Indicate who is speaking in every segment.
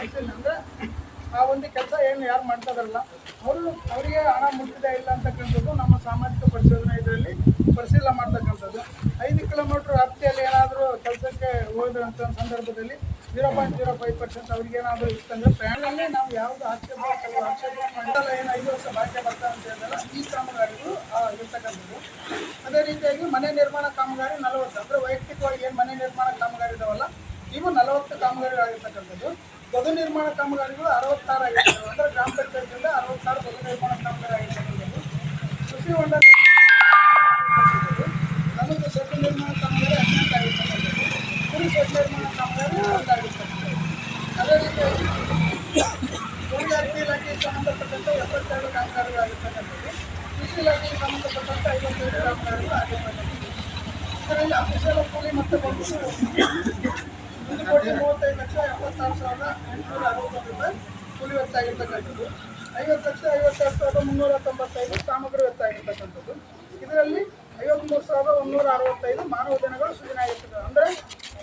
Speaker 1: ಅಂದ್ರೆ ಆ ಒಂದು ಕೆಲಸ ಏನು ಯಾರು ಮಾಡ್ತಾ ಇದಾರಲ್ಲ ಅವರು ಅವರಿಗೆ ಹಣ ಮುಟ್ಟಿದೆ ಇಲ್ಲ ಅಂತಕ್ಕಂಥದ್ದು ನಮ್ಮ ಸಾಮಾಜಿಕ ಪರಿಶೋಧನೆ ಇದರಲ್ಲಿ ಪರಿಶೀಲನೆ ಮಾಡ್ತಕ್ಕಂಥದ್ದು. ಐದು ಕಿಲೋಮೀಟರ್ ವ್ಯಾಪ್ತಿಯಲ್ಲಿ ಏನಾದರೂ ಕೆಲಸಕ್ಕೆ ಹೋದಂಥ ಸಂದರ್ಭದಲ್ಲಿ zero point zero five percent ಅವ್ರಿಗೆ ಏನಾದರೂ ಇತ್ತಂದ್ರೆ ಪ್ರಯಾಣದಲ್ಲಿ ನಾವು ಯಾವುದು ಆಕ್ಷೇಪ ಆಕ್ಷೇಪ ಮಾಡಿಲ್ಲ, ಏನು ಐದು ವರ್ಷ ಬಾಕಿ ಬರ್ತಾ ಅಂತ ಹೇಳಿದಲ್ಲ ಈ ಕಾಮಗಾರಿಗಳು ಇರ್ತಕ್ಕಂಥದ್ದು. ಅದೇ ರೀತಿಯಾಗಿ ಮನೆ ನಿರ್ಮಾಣ ಕಾಮಗಾರಿ ನಲವತ್ತು, ಅಂದರೆ ವೈಯಕ್ತಿಕವಾಗಿ ಏನು ಮನೆ ನಿರ್ಮಾಣ ಕಾಮಗಾರಿ ಇದಾವಲ್ಲ, ಇವು ನಲವತ್ತು ಕಾಮಗಾರಿಗಳಾಗಿರ್ತಕ್ಕಂಥದ್ದು. ಬದು ನಿರ್ಮಾಣ ಕಾಮಗಾರಿಗಳು ಅರವತ್ತಾರು ಆಗಿರ್ತವೆ ಅಂದರೆ ಗ್ರಾಮ ಪಂಚಾಯತಿಯಿಂದ ಅರವತ್ತಾರು ಬದು ನಿರ್ಮಾಣ ಕಾಮಗಾರಿ ಆಗಿರ್ತಕ್ಕಂಥದ್ದು ಕೃಷಿ ಹೊಂಡ ನಮಗೆ ಸೆಟ್ ನಿರ್ಮಾಣ ಕಾಮಗಾರಿ ಹದಿನೆಂಟು ಆಗಿರ್ತಕ್ಕಂಥದ್ದು ಕುರಿ ಸೆಟ್ ನಿರ್ಮಾಣ ಕಾಮಗಾರಿ ಒಂದಾಗಿರ್ತಕ್ಕಂಥದ್ದು ಅದೇ ರೀತಿಯಾಗಿ ತೋಟಗಾರಿಕೆ ಇಲಾಖೆಗೆ ಸಂಬಂಧಪಟ್ಟಂತೆ ಎಪ್ಪತ್ತೆರಡು ಕಾಮಗಾರಿಗಳಾಗಿರ್ತಕ್ಕಂಥದ್ದು ಕೃಷಿ ಇಲಾಖೆಗೆ ಸಂಬಂಧಪಟ್ಟಂತೆ ಐವತ್ತೈದು ಕಾಮಗಾರಿಗಳು ಆಗಿರ್ತಕ್ಕಂಥದ್ದು ಇದರಲ್ಲಿ ಅಫಿಷಿಯಲ್ ಕೂಲಿ ಮತ್ತು ಬಂದು ಕೋಟಿ ಮೂವತ್ತೈದು ಲಕ್ಷ ಎಪ್ಪತ್ತಾರು ಸಾವಿರದ ಎಂಟುನೂರ ಅರವತ್ತೊಂದು ರೂಪಾಯಿ ಕೂಲಿ ವೆಚ್ಚ ಆಗಿರ್ತಕ್ಕಂಥದ್ದು. ಐವತ್ತು ಲಕ್ಷ ಐವತ್ತೆರಡು ಸಾವಿರದ ಮುನ್ನೂರ ತೊಂಬತ್ತೈದು ಸಾಮಗ್ರಿ ವೆಚ್ಚ ಆಗಿರ್ತಕ್ಕಂಥದ್ದು. ಇದರಲ್ಲಿ ಐವತ್ತ್ಮೂರು ಸಾವಿರದ ಒಂದೂರ ಅರವತ್ತೈದು ಮಾನವ ದಿನಗಳು ಸೂಚನೆ ಆಗಿರ್ತದೆ ಅಂದರೆ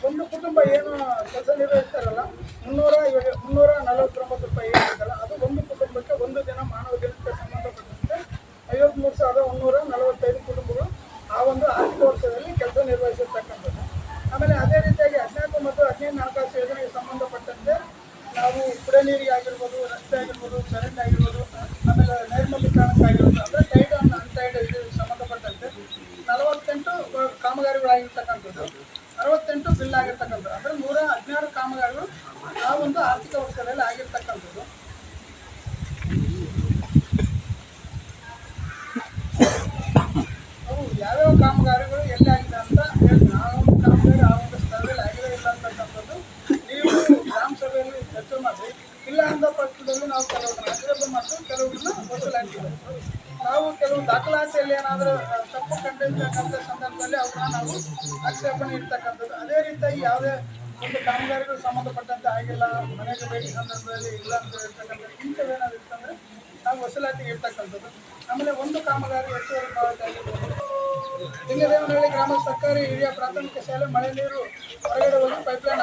Speaker 1: ಒಂದು ಕುಟುಂಬ ಏನು ಕೆಲಸ ನಿರ್ವಹಿಸ್ತಾರಲ್ಲ, ಮುನ್ನೂರ ಇವಾಗ ಮುನ್ನೂರ ನಲವತ್ತೊಂಬತ್ತು ರೂಪಾಯಿ ಏನಿದೆಯಲ್ಲ ಅದು ಒಂದು ಕುಟುಂಬಕ್ಕೆ ಒಂದು ದಿನ ಮಾನವ ದಿನಕ್ಕೆ ಸಂಬಂಧಪಟ್ಟಂತೆ ಐವತ್ತ್ಮೂರು ಸಾವಿರದ ಒಂದೂರ ನಲವತ್ತೈದು ಕುಟುಂಬಗಳು ಆ ಒಂದು ಆರ್ಥಿಕ ವರ್ಷದಲ್ಲಿ ಕೆಲಸ ನಿರ್ವಹಿಸಿರ್ತಕ್ಕಂಥದ್ದು. ಆಮೇಲೆ ಅದೇ ರೀತಿಯಾಗಿ ಮತ್ತು ಹದಿನೈದು ಹಣಕಾಸು ಯೋಜನೆಗೆ ಸಂಬಂಧಪಟ್ಟಂತೆ ನಾವು ಕುಡಿಯ ನೀರಿಗೆ ಆಗಿರ್ಬೋದು, ರಸ್ತೆ ಆಗಿರ್ಬೋದು, ಕರೆಂಟ್ ಆಗಿರ್ಬೋದು, ಆಮೇಲೆ ನೈರ್ಮಲೀಕರಣಕ್ಕಾಗಿರ್ಬೋದು ಅಂದರೆ ಟೈಡ್ ಅನ್ ಅನ್ಟೈಡ್ ಇದಕ್ಕೆ ಸಂಬಂಧಪಟ್ಟಂತೆ ನಲವತ್ತೆಂಟು ಕಾಮಗಾರಿಗಳಾಗಿರ್ತಕ್ಕಂಥದ್ದು. ಅರವತ್ತೆಂಟು ಬಿಲ್ ಆಗಿರ್ತಕ್ಕಂಥದ್ದು. ಅಂದರೆ ನೂರ ಹದಿನಾರು ಕಾಮಗಾರಿಗಳು ಆ ಒಂದು ಆರ್ಥಿಕ ವರ್ಷದಲ್ಲಿ ಆಗಿರ್ತಕ್ಕಂಥದ್ದು. ಅವು ಯಾವ್ಯಾವ ಕಾಮಗಾರಿಗಳು, ಎಲ್ಲಿ ಆಗಿದೆ ಅಂತ ಹೇಳಿ ಆ ಒಂದು ಕಾಮಗಾರಿ ಆ ಒಂದು ಸ್ಥಳದಲ್ಲಿ ಆಗಿದೆ ಇಲ್ಲ ಅಂತಕ್ಕಂಥದ್ದು ನೀವು ಗ್ರಾಮ ಸಭೆಯಲ್ಲಿ ಚರ್ಚೆ ಮಾಡಿ ಇಲ್ಲ ಅಂದ ಪಕ್ಷದಲ್ಲಿ ನಾವು ಕೆಲವ್ರನ್ನ ಆಕ್ಷೇಪ ಮತ್ತು ಕೆಲವ್ರನ್ನ ವಸೂಲಾಗ್ತೀವಿ ನಾವು ಕೆಲವು ದಾಖಲಾತಿಯಲ್ಲಿ ಏನಾದರೂ ತಪ್ಪು ಕಂಡಿರ್ತಕ್ಕಂಥ ಸಂದರ್ಭದಲ್ಲಿ ಅವ್ರನ್ನ ನಾವು ಆಕ್ಷೇಪಣೆ ಇರ್ತಕ್ಕಂಥದ್ದು ಅದೇ ರೀತಿಯಾಗಿ ಯಾವುದೇ ಒಂದು ಕಾಮಗಾರಿಗಳು ಸಂಬಂಧಪಟ್ಟಂತೆ ಆಗಿಲ್ಲ, ಮನೆಗೆ ಭೇಟಿ ಸಂದರ್ಭದಲ್ಲಿ ಇಲ್ಲ ಅಂತ ಹೇಳ್ತಕ್ಕಂಥ ಇಂಥವೇನಾದ್ರು ಇರ್ತಂದ್ರೆ ನಾವು ವಸೂಲಾತಿಗೆ ಇರ್ತಕ್ಕಂಥದ್ದು. ಆಮೇಲೆ ಒಂದು ಕಾಮಗಾರಿ ಹೆಚ್ಚುವರಿ ಪಾವತಿ ಆಗಿರ್ಬೋದು ಲಿಂಗದೇವನಹಳ್ಳಿ ಗ್ರಾಮದ ಸರ್ಕಾರಿ ಹಿರಿಯ ಪ್ರಾಥಮಿಕ ಶಾಲೆ, ಮಳೆ ನೀರು ಹೊರಗಡೆ ಹೋಗಿ ಪೈಪ್ಲೈನ್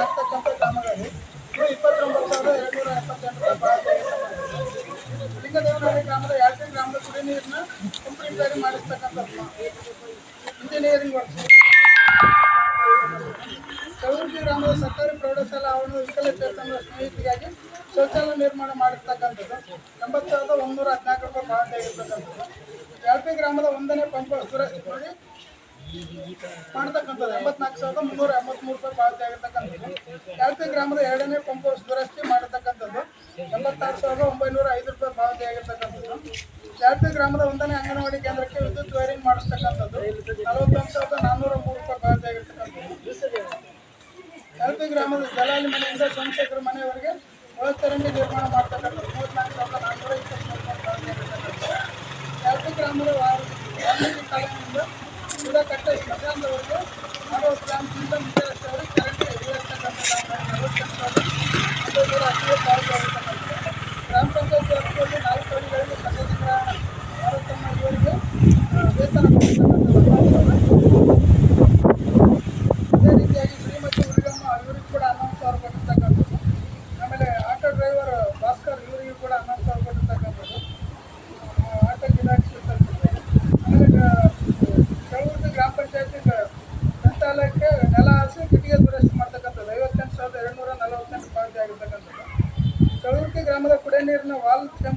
Speaker 1: ಕಾಮಗಾರಿ ಇದು ಇಪ್ಪತ್ತೊಂಬತ್ತು ಸಾವಿರದ ಎರಡುನೂರ ಎಪ್ಪತ್ತೆಂಟು ರೂಪಾಯಿ ಲಿಂಗದೇವನಹಳ್ಳಿ ಗ್ರಾಮದ ಯಾಕೆ ಗ್ರಾಮದ ಕುಡಿ ನೀರನ್ನ ಕಂಪ್ಲೀಟಾಗಿ ಮಾಡಿಸ್ತಕ್ಕಂಥದ್ದು ಇಂಜಿನಿಯರಿಂಗ್ ವರ್ಕ್ಸ್. ಕಲಬುರಗಿ ಗ್ರಾಮದ ಸರ್ಕಾರಿ ಪ್ರೌಢಶಾಲಾ ವಿಕಲ ವಿಕಲಚೇತನರ ಸ್ನೇಹಿತರಿಗಾಗಿ ಶೌಚಾಲಯ ನಿರ್ಮಾಣ ಮಾಡಿರ್ತಕ್ಕಂಥದ್ದು. ಎಂಬತ್ತು ಸಾವಿರದ ಒಂದೂರ ಹದಿನಾಲ್ಕು ರೂಪಾಯಿ ಪಾವತಿ ಆಗಿರ್ತಕ್ಕಂಥದ್ದು ಯಾಲ್ಪಿ ಗ್ರಾಮದ ಒಂದನೇ ಪಂಚ ಮಾಡ್ತಕ್ಕಂಥದ್ದು. ಎಂಬತ್ನಾಲ್ಕು ಸಾವಿರದ ಮುನ್ನೂರ ಎಂಬತ್ಮೂರು ರೂಪಾಯಿ ಪಾವತಿ ಆಗಿರ್ತಕ್ಕಂಥದ್ದು. ಯಾಲ್ಪಿ ಗ್ರಾಮದ ಎರಡನೇ ಪಂಪ್ ದುರಸ್ತಿ ಮಾಡಿರ್ತಕ್ಕಂಥದ್ದು ಎಂಬತ್ತಾರು ಸಾವಿರದ ಒಂಬೈನೂರ ಐದು ರೂಪಾಯಿ ಪಾವತಿ ಆಗಿರ್ತಕ್ಕಂಥದ್ದು. ಯಾಲ್ಪಿ ಗ್ರಾಮದ ಒಂದನೇ ಅಂಗನವಾಡಿ ಕೇಂದ್ರಕ್ಕೆ ವಿದ್ಯುತ್ ವೈರಿಂಗ್ ಮಾಡಿಸ್ತಕ್ಕಂಥದ್ದು. ನಲವತ್ತೊಂದು ಸಾವಿರದ ನಾನ್ನೂರ ಮೂರು ರೂಪಾಯಿ ಪಾವತಿ ಆಗಿರ್ತಕ್ಕಂಥದ್ದು. ಎಲ್ಪಿ ಗ್ರಾಮದ ಜಲಾಲಿ ಮನೆಯಿಂದ ಸೋಮಶೇಖರ ಮನೆಯವರೆಗೆ ಒಳಚರಂಡಿ ನಿರ್ಮಾಣ ಮಾಡ್ತಕ್ಕಂಥದ್ದು. ಮೂವತ್ನಾಲ್ಕು ಸಾವಿರದ ನಾನ್ನೂರ ಇಪ್ಪತ್ತ್ಮೂರು గ్రామంలో కాలంలో కూడా కట్టే మధ్యాహ్నం వరకు. మరో గ్రామం కింద ముఖ్య కరెంటు ఇరవై లక్షల కూడా ಗ್ರಾಮದ ಕುಡಿಯ